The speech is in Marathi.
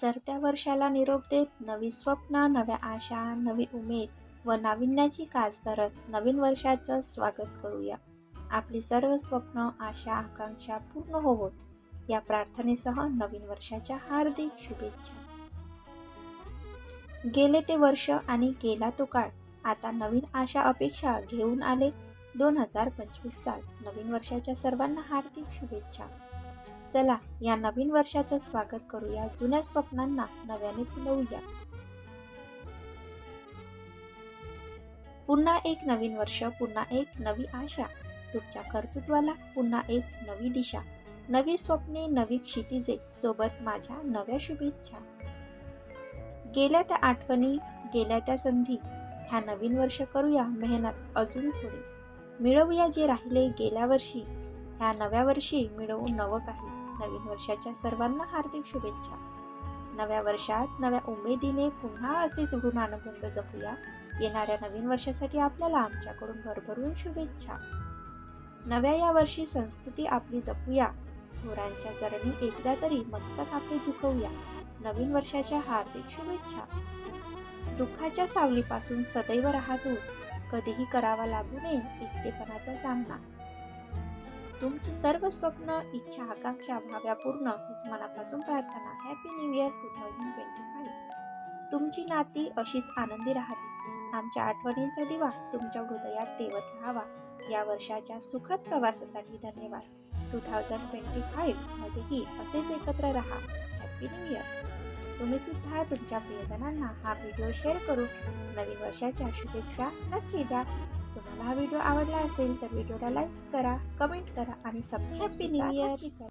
सरत्या वर्षाला निरोप देत नवी स्वप्न नव्या आशा नवी उमेद व नाविन्याची कास धरत नवीन वर्षाचं स्वागत करूया. आपली सर्व स्वप्न आशा आकांक्षा पूर्ण होवोत या प्रार्थनेसह नवीन वर्षाच्या हार्दिक शुभेच्छा. गेले ते वर्ष आणि गेला तो काळ. आता नवीन आशा अपेक्षा घेऊन आले दोन हजार पंचवीस साल. नवीन वर्षाच्या सर्वांना हार्दिक शुभेच्छा. चला या नवीन वर्षाचं स्वागत करूया. जुन्या स्वप्नांना नव्याने फुलवूया. पुन्हा एक नवीन वर्ष पुन्हा एक नवी आशा. तुमच्या कर्तृत्वाला पुन्हा एक नवी दिशा. नवी स्वप्ने नवी क्षितिजे सोबत माझ्या नव्या शुभेच्छा. गेल्या त्या आठवणी गेल्या त्या संधी ह्या नवीन वर्ष करूया मेहनत अजून थोडी. मिळवूया जे राहिले गेल्या वर्षी ह्या नव्या वर्षी मिळवू नवं काही. नवीन वर्षाच्या सर्वांना हार्दिक शुभेच्छा. नव्या वर्षात नव्या उमेदीने पुन्हा असेच ऋण आनंद जपूया. येणाऱ्या नवीन वर्षासाठी आपल्याला आमच्याकडून भरभरून शुभेच्छा. नव्या या वर्षी संस्कृती आपली जपूया. थोरांच्या चरणी एकदा तरी मस्तक आपले झुकवूया. नवीन वर्षाच्या हार्दिक शुभेच्छा. दुःखाच्या सावलीपासून सदैव राहतो कधीही करावा लागू नये एकटेपणाचा सामना. तुमची सर्व स्वप्न इच्छा आकांक्षा व्हाव्या पूर्ण हीच मनापासून प्रार्थना. Happy new year two thousand twenty five तुमची नाती अशीच आनंदी राहावी. आमच्या आठवणींचा दिवा तुमच्या हृदयात तेवत राहावा. या वर्षाच्या सुखद प्रवासासाठी धन्यवाद. टू थाउजंड ट्वेंटी फाईव्हमध्येही असेच एकत्र राहा. हॅपी न्यू इयर तुम्ही सुद्धा तुमच्या प्रियजनांना हा व्हिडिओ शेअर करून नवीन वर्षाच्या शुभेच्छा नक्की द्या. तुम्हाला हा व्हिडिओ आवडला असेल तर व्हिडिओला लाईक करा कमेंट करा आणि सबस्क्राईब. नक्की करा